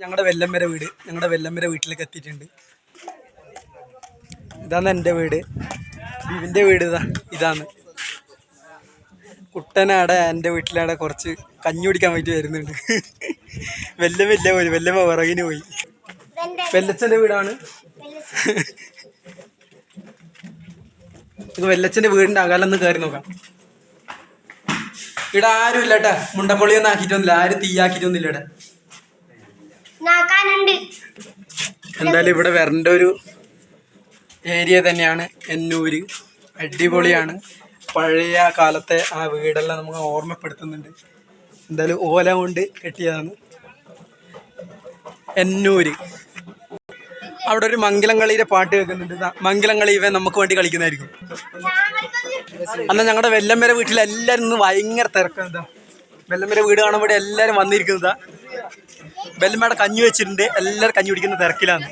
ഞങ്ങളുടെ വെല്ലമ്പര വീട്. ഞങ്ങളുടെ വെല്ലമ്പര വീട്ടിലേക്ക് എത്തിയിട്ടുണ്ട്. ഇതാണ് എന്റെ വീട്. ബിവിന്റെ വീട് ഇതാ ഇതാണ്. കുട്ടനാടെ എന്റെ വീട്ടിലാടെ കുറച്ച് കഞ്ഞി കുടിക്കാൻ വേണ്ടി വരുന്നുണ്ട്. വെല്ല വെല്ല പോയി വെല്ലമ്മ വിറകിന് പോയി. വെല്ലച്ചന്റെ വീടാണ്. ഇത് വെല്ലച്ചന്റെ വീടിന്റെ അകലൊന്ന് കയറി നോക്കാം. ഇവിടെ ആരും ഇല്ല കേട്ടാ മുണ്ടക്കൊള്ളിയൊന്നും ആക്കിയിട്ടൊന്നുമില്ല. ആരും തീയാക്കിയിട്ടൊന്നുമില്ല ഇവിടെ. എന്തായാലും ഇവിടെ വരേണ്ട ഒരു ഏരിയ തന്നെയാണ് എന്നൂര് അടിപൊളിയാണ്. പഴയ കാലത്തെ ആ വീടെല്ലാം നമുക്ക് ഓർമ്മപ്പെടുത്തുന്നുണ്ട്. എന്തായാലും ഓല കൊണ്ട് കെട്ടിയതാണ് എന്നൂര് അവിടെ ഒരു മംഗലം കളിയുടെ പാട്ട് കേൾക്കുന്നുണ്ട്. മംഗലം കളി നമുക്ക് വേണ്ടി കളിക്കുന്നതായിരിക്കും. അന്ന് ഞങ്ങളുടെ വെല്ലമ്പര വീട്ടിൽ എല്ലാവരും ഭയങ്കര തിരക്കാണ് ഇതാ വെല്ലമ്പര വീട് കാണുമ്പോൾ എല്ലാവരും വന്നിരിക്കുന്നതാ വെല്ലമ്മയുടെ കഞ്ഞി വെച്ചിട്ടുണ്ട്. എല്ലാവരും കഞ്ഞി കുടിക്കുന്ന തിരക്കിലാണ്.